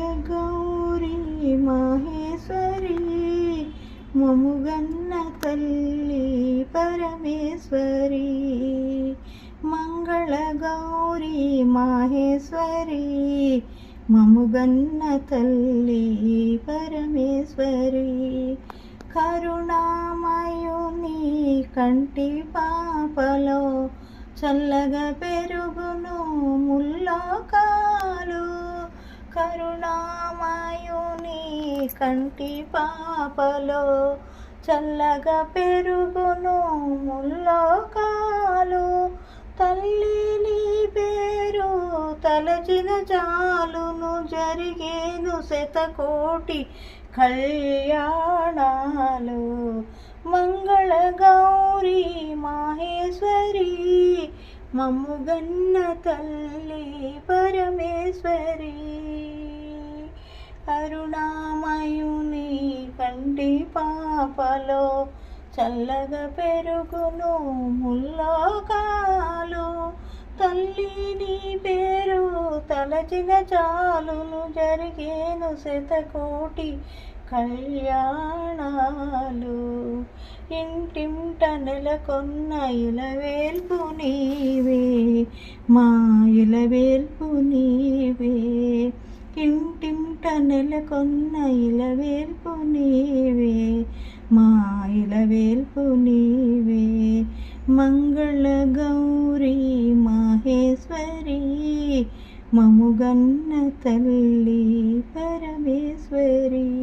గౌరీ మహేశ్వరి మముగన్న తల్లి పరమేశ్వరి. మంగళ గౌరీ మహేశ్వరి మముగన్న తల్లి పరమేశ్వరి. కరుణామయుని కంటి పాపలో చల్లగా పెరుగును ముల్లోకాలు. కరుణ కంటి పాపలో చల్లగా పెరుగును ముల్లోకాలు. తల్లి నీ పేరు తలచిన చాలును జరిగేను శతకోటి కళ్యాణాలు. మంగళ గౌరీ మాహేశ్వరి మమ్ముగన్న తల్లి పరమేశ్వరి. అరుణామ నుండి పాపలో చల్లగా పెరుగును ముల్లోకాలు. తల్లి నీ పేరు తలచిన చాలును జరిగేను శతకోటి కళ్యాణాలు. ఇంటింట నెలకొన్న ఇలవేల్పు నీవే మా ఇలవేల్పు నీవే. ఇంటింట నెలకొన్న ఇలవేల్పు నీవే మా ఇలవేల్పు నీవే. మంగళ గౌరీ మహేశ్వరి మముగన్న తల్లి పరమేశ్వరి పరమేశ్వరి.